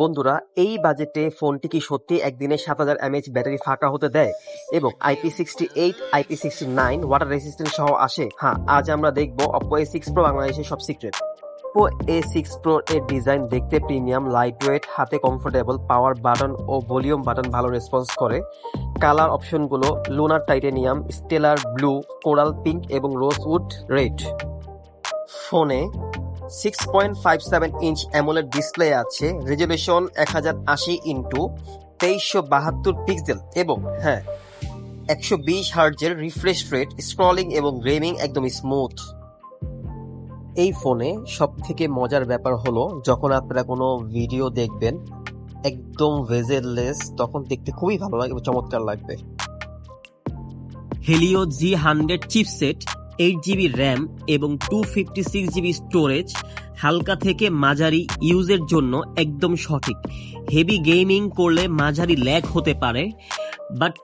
বন্ধুরা, এই বাজেটে ফোনটি কি সত্যি একদিনে সাত হাজার এমএইচ ব্যাটারি ফাঁকা হতে দেয়? এবং IP sixty eight IP sixty nine water resistant সহ আসে? হ্যাঁ আজ আমরা দেখব অপো এ সিক্স প্রো বাংলাদেশের সব secret Oppo A six pro এর ডিজাইন দেখতে প্রিমিয়াম লাইট ওয়েট হাতে কমফোর্টেবল পাওয়ার বাটন ও ভলিউম বাটন ভালো রেসপন্স করে। কালার অপশনগুলো lunar titanium stellar blue coral pink এবং রোজউড রেড ফোনে six point five seven inch AMOLED display আছে রেজলিউশন এক হাজার আশি ইন্টু তেইশশো বাহাত্তর পিক্সেল এবং হ্যাঁ একশো বিশ হার্জের রিফ্রেশ রেট স্ক্রলিং এবং গেমিং একদম স্মুথ এই ফোনে সব থেকে মজার ব্যাপার হলো, যখন আপনারা কোনো ভিডিও দেখবেন, একদম ভেজেললেস তখন দেখতে খুবই ভালো লাগবে চমৎকার লাগবে। Helio G hundred chipset eight GB RAM এবং two fifty six GB storage হালকা থেকে মাঝারি ইউজের জন্য একদম সঠিক। হেভি গেমিং করলে মাঝারি ল্যাগ হতে পারে, বাট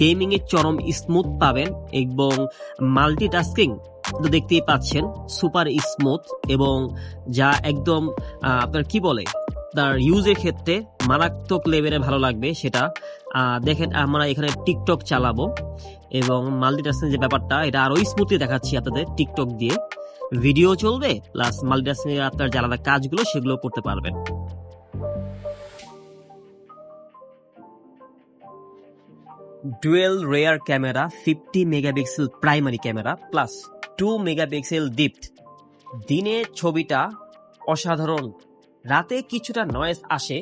গেমিং এর চরম স্মুথ পাবেন এবং মাল্টিটাস্কিং তো দেখতেই পাচ্ছেন, সুপার স্মুথ এবং যা একদম আপনার কি বলে? তার ইউজের ক্ষেত্রে মারাত্মক লেভেলে ভালো লাগবে সেটা। দেখেন, আমরা এখানে টিকটক চালাবো এবং মাল্টিটাস্কিং যে ব্যাপারটা, এটা আরও স্মুথলি দেখাচ্ছি আপনাদের টিকটক দিয়ে। ভিডিও চলবে প্লাস মাল্টিটাস্কিং আপনার যে আলাদা কাজগুলো সেগুলো করতে পারবেন। Dual rear camera fifty megapixel primary camera plus two megapixel depth দিনে ছবিটা অসাধারণ। রাতে কিছুটা নয়েজ আসে,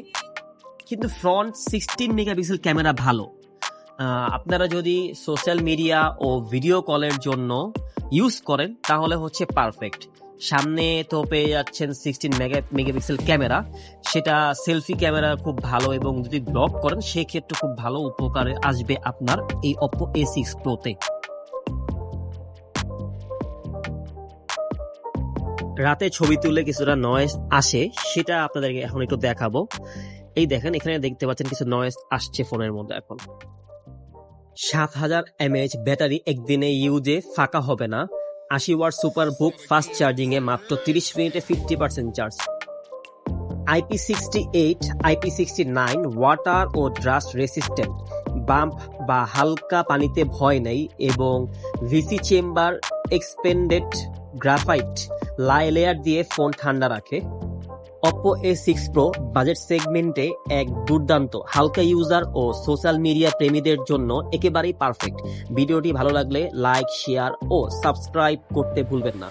কিন্তু ফ্রন্ট সিক্সটিন মেগাপিক্সেল ক্যামেরা ভালো। আপনারা যদি সোশ্যাল মিডিয়া ও ভিডিও কলের জন্য ইউজ করেন, তাহলে হচ্ছে পারফেক্ট সামনে তো পেয়ে যাচ্ছেন সিক্সটিন মেগা মেগাপিক্সেল ক্যামেরা সেটা সেলফি ক্যামেরা খুব ভালো এবং যদি ব্লগ করেন, সেক্ষেত্রে খুব ভালো উপকারে আসবে আপনার এই অপো এ সিক্স প্রোতে রাতে ছবি তুললে কিছুটা নয়েজ আসে, সেটা আপনাদেরকে এখন একটু দেখাবো। এই দেখেন, এখানে দেখতে পাচ্ছেন কিছু নয়েজ আসছে ফোনের মধ্যে এখন। সাত হাজার এমএইচ ব্যাটারি একদিনে ইউজে ফাঁকা হবে না। আশি ওয়াট সুপার বুক ফাস্ট চার্জিং এ মাত্র তিরিশ মিনিটে fifty percent charge IP sixty eight IP sixty nine water ও ড্রাস্ট রেসিস্ট্যান্ট বাম্প বা হালকা পানিতে ভয় নেই এবং ভিসি চেম্বার এক্সপেন্ডেড গ্রাফাইট, লাই লেয়ার দিয়ে ফোন ঠান্ডা রাখে। Oppo A six pro budget সেগমেন্টে এক দুর্দান্ত, হালকা ইউজার ও সোশ্যাল মিডিয়া প্রেমীদের জন্য একেবারেই পারফেক্ট ভিডিওটি ভালো লাগলে লাইক শেয়ার ও সাবস্ক্রাইব করতে ভুলবেন না।